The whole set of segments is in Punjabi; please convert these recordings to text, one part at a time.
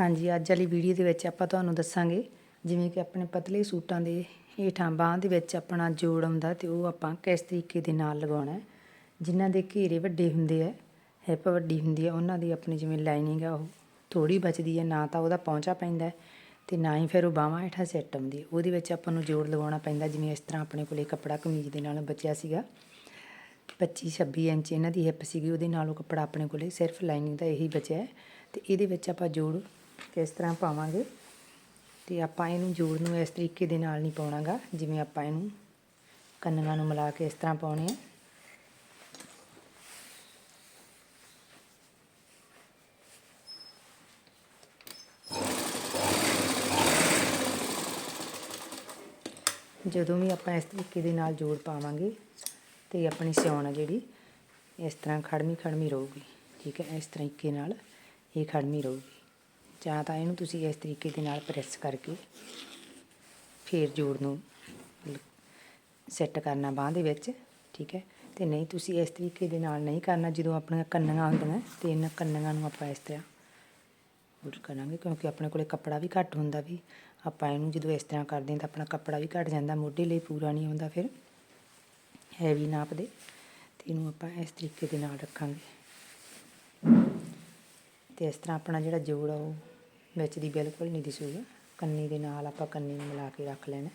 ਹਾਂਜੀ, ਅੱਜ ਵਾਲੀ ਵੀਡੀਓ ਦੇ ਵਿੱਚ ਆਪਾਂ ਤੁਹਾਨੂੰ ਦੱਸਾਂਗੇ, ਜਿਵੇਂ ਕਿ ਆਪਣੇ ਪਤਲੇ ਸੂਟਾਂ ਦੇ ਹੇਠਾਂ ਬਾਂਹ ਦੇ ਵਿੱਚ ਆਪਣਾ ਜੋੜ ਆਉਂਦਾ ਤੇ ਉਹ ਆਪਾਂ ਕਿਸ ਤਰੀਕੇ ਦੇ ਨਾਲ ਲਗਾਉਣਾ ਹੈ। ਜਿਨ੍ਹਾਂ ਦੇ ਘੇਰੇ ਵੱਡੇ ਹੁੰਦੇ ਆ ਹਿੱਪ ਵੱਡੀ ਹੁੰਦੀ ਹੈ ਉਹਨਾਂ ਦੀ ਆਪਣੀ ਜਿਵੇਂ ਲਾਈਨਿੰਗ ਆ, ਉਹ ਥੋੜੀ ਬਚਦੀ ਹੈ ਨਾ ਤਾਂ ਉਹਦਾ ਪਹੁੰਚਾ ਪੈਂਦਾ ਹੈ ਤੇ ਨਾ ਹੀ ਫਿਰ ਉਹ ਬਾਹਾਂ ਹੇਠਾਂ ਸੈੱਟ ਆਉਂਦੀ ਹੈ ਉਹਦੇ ਵਿੱਚ ਆਪਾਂ ਨੂੰ ਜੋੜ ਲਗਾਉਣਾ ਪੈਂਦਾ, ਜਿਵੇਂ ਇਸ ਤਰ੍ਹਾਂ ਆਪਣੇ ਕੋਲੇ ਕੱਪੜਾ ਕਮੀਜ਼ ਦੇ ਨਾਲ ਬਚਿਆ ਸੀਗਾ। 25 26 ਇੰਚ ਇਹਨਾਂ ਦੀ ਹਿੱਪ ਸੀਗੀ, ਉਹਦੇ ਨਾਲ ਉਹ ਕੱਪੜਾ ਆਪਣੇ ਕੋਲੇ ਸਿਰਫ ਲਾਈਨਿੰਗ ਦਾ ਇਹੀ ਬਚਿਆ ਹੈ ਤੇ ਇਹਦੇ ਵਿੱਚ ਆਪਾਂ ਜੋੜ ਕਿਸ ਤਰ੍ਹਾਂ ਪਾਵਾਂਗੇ? ਤੇ ਆਪਾਂ ਇਹਨੂੰ ਜੋੜ ਨੂੰ ਇਸ ਤਰੀਕੇ ਦੇ ਨਾਲ ਨਹੀਂ ਪਾਉਣਾਗਾ, ਜਿਵੇਂ ਆਪਾਂ ਇਹਨੂੰ ਕੰਨਾਂ ਨੂੰ ਮਿਲਾ ਕੇ ਇਸ ਤਰ੍ਹਾਂ ਪਾਉਣੇ ਆ। ਜਦੋਂ ਵੀ ਆਪਾਂ ਇਸ ਤਰੀਕੇ ਦੇ ਨਾਲ ਜੋੜ ਪਾਵਾਂਗੇ ਤੇ ਆਪਣੀ ਸਿਉਣ ਆ ਜਿਹੜੀ, ਇਸ ਤਰ੍ਹਾਂ ਖੜਮੀ ਖੜਮੀ ਰਹੂਗੀ। ਠੀਕ ਹੈ, ਇਸ ਤਰੀਕੇ ਨਾਲ ਇਹ ਖੜਮੀ ਰਹੂਗੀ। ਜਾਂ ਤਾਂ ਇਹਨੂੰ ਤੁਸੀਂ ਇਸ ਤਰੀਕੇ ਦੇ ਨਾਲ ਪ੍ਰੈਸ ਕਰਕੇ ਫੇਰ ਜੋੜ ਨੂੰ ਸੈੱਟ ਕਰਨਾ ਬਾਹ ਦੇ ਵਿੱਚ, ਠੀਕ ਹੈ? ਤੇ ਨਹੀਂ, ਤੁਸੀਂ ਇਸ ਤਰੀਕੇ ਦੇ ਨਾਲ ਨਹੀਂ ਕਰਨਾ ਜਦੋਂ ਆਪਣੀਆਂ ਕੰਨੀਆਂ ਹੁੰਦੀਆਂ, ਤੇ ਇਹਨਾਂ ਕੰਨੀਆਂ ਨੂੰ ਆਪਾਂ ਇਸ ਤਰ੍ਹਾਂ ਉਲਟ ਕਰਾਂਗੇ, ਕਿਉਂਕਿ ਆਪਣੇ ਕੋਲੇ ਕੱਪੜਾ ਵੀ ਘੱਟ ਹੁੰਦਾ ਵੀ। ਆਪਾਂ ਇਹਨੂੰ ਜਦੋਂ ਇਸ ਤਰ੍ਹਾਂ ਕਰਦੇ ਹਾਂ ਤਾਂ ਆਪਣਾ ਕੱਪੜਾ ਵੀ ਘੱਟ ਜਾਂਦਾ, ਮੋਢੇ ਲਈ ਪੂਰਾ ਨਹੀਂ ਹੁੰਦਾ ਫਿਰ। ਹੈਵੀ ਨਾਪ ਦੇ, ਤੇ ਇਹਨੂੰ ਆਪਾਂ ਇਸ ਤਰੀਕੇ ਦੇ ਨਾਲ ਰੱਖਾਂਗੇ। ਤੇ ਇਸ ਤਰ੍ਹਾਂ ਆਪਣਾ ਜਿਹੜਾ ਜੋੜ ਆ ਉਹ ਵਿੱਚ ਦੀ ਬਿਲਕੁਲ ਨਹੀਂ ਦਿਸੂਗਾ। ਕੰਨੀ ਦੇ ਨਾਲ ਆਪਾਂ ਕੰਨੀ ਨੂੰ ਮਿਲਾ ਕੇ ਰੱਖ ਲੈਣਾ।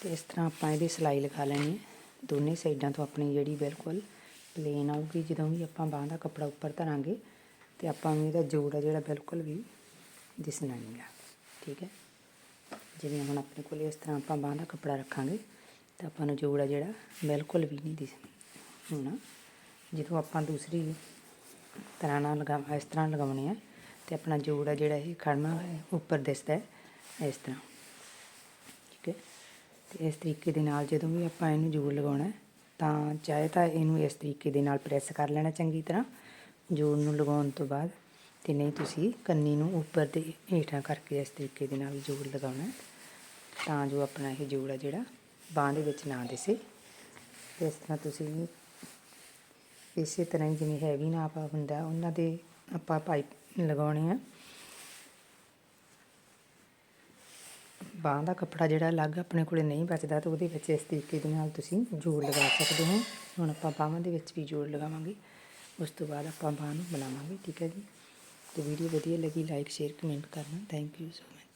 ਤੇ ਇਸ ਤਰ੍ਹਾਂ ਆਪਾਂ ਇਹਦੀ ਸਿਲਾਈ ਲਗਾ ਲੈਣੀ ਹੈ। ਦੋਨੇ ਸਾਈਡਾਂ ਤੋਂ ਆਪਣੀ ਜਿਹੜੀ ਬਿਲਕੁਲ ਪਲੇਨ ਆਊਗੀ, ਜਦੋਂ ਵੀ ਆਪਾਂ ਬਾਹਾਂ ਦਾ ਕੱਪੜਾ ਉੱਪਰ ਧਰਾਂਗੇ ਤੇ ਆਪਾਂ ਨੂੰ ਇਹਦਾ ਜੋੜ ਆ ਜਿਹੜਾ ਬਿਲਕੁਲ ਵੀ ਦਿਸਣਾ ਨਹੀਂਗਾ ਠੀਕ ਹੈ? ਜਿਵੇਂ ਹੁਣ ਆਪਣੇ ਕੋਲ ਇਸ ਤਰ੍ਹਾਂ ਆਪਾਂ ਬਾਹਾਂ ਦਾ ਕੱਪੜਾ ਰੱਖਾਂਗੇ, ਤਾਂ ਆਪਾਂ ਨੂੰ ਜੋੜ ਆ ਜਿਹੜਾ ਬਿਲਕੁਲ ਵੀ ਨਹੀਂ ਦਿਸ, ਹੋਣਾ। ਜਦੋਂ ਆਪਾਂ ਦੂਸਰੀ ਤਰ੍ਹਾਂ ਨਾਲ ਲਗਾ, ਇਸ ਤਰ੍ਹਾਂ ਲਗਾਉਣੇ ਆ ਤੇ ਆਪਣਾ ਜੋੜ ਆ ਜਿਹੜਾ ਇਹ ਖੜਨਾ ਉੱਪਰ ਦਿਸਦਾ ਹੈ, ਇਸ ਤਰ੍ਹਾਂ। ਠੀਕ ਹੈ? ਤੇ ਇਸ ਤਰੀਕੇ ਦੇ ਨਾਲ ਜਦੋਂ ਵੀ ਆਪਾਂ ਇਹਨੂੰ ਜੋੜ ਲਗਾਉਣਾ ਤਾਂ ਚਾਹੇ ਤਾਂ ਇਹਨੂੰ ਇਸ ਤਰੀਕੇ ਦੇ ਨਾਲ ਪ੍ਰੈਸ ਕਰ ਲੈਣਾ ਚੰਗੀ ਤਰ੍ਹਾਂ ਜੋੜ ਨੂੰ ਲਗਾਉਣ ਤੋਂ ਬਾਅਦ, ਤੇ ਨਹੀਂ ਤੁਸੀਂ ਕੰਨੀ ਨੂੰ ਉੱਪਰ ਤੇ ਹੇਠਾਂ ਕਰਕੇ ਇਸ ਤਰੀਕੇ ਦੇ ਨਾਲ ਜੋੜ ਲਗਾਉਣਾ ਤਾਂ ਜੋ ਆਪਣਾ ਇਹ ਜੋੜ ਆ ਜਿਹੜਾ ਬਾਂਹ ਦੇ ਵਿੱਚ ਨਾ ਦਿਸੇ। ਇਸ ਤਰ੍ਹਾਂ ਤੁਸੀਂ ਇਸੇ ਤਰ੍ਹਾਂ ਹੀ ਜਿਵੇਂ ਹੈਵੀ ਨਾਪ ਹੁੰਦਾ, ਉਹਨਾਂ ਦੇ ਆਪਾਂ ਪਾਈਪ ਲਗਾਉਣੇ ਆ। ਬਾਂਹ ਦਾ ਕੱਪੜਾ ਜਿਹੜਾ ਅਲੱਗ ਆਪਣੇ ਕੋਲੇ ਨਹੀਂ ਬਚਦਾ ਤਾਂ ਉਹਦੇ ਵਿੱਚ ਇਸ ਤਰੀਕੇ ਦੇ ਨਾਲ ਤੁਸੀਂ ਜੋੜ ਲਗਾ ਸਕਦੇ ਹੋ। ਹੁਣ ਆਪਾਂ ਬਾਹਾਂ ਦੇ ਵਿੱਚ ਵੀ ਜੋੜ ਲਗਾਵਾਂਗੇ। ਉਸ ਤੋਂ ਬਾਅਦ ਆਪਾਂ ਬਾਂਹ ਨੂੰ ਬਣਾਵਾਂਗੇ, ਠੀਕ ਹੈ ਜੀ? ਤੇ ਵੀਡੀਓ ਵਧੀਆ ਲੱਗੀ ਲਾਈਕ ਸ਼ੇਅਰ ਕਮੈਂਟ ਕਰਨਾ। Thank you so much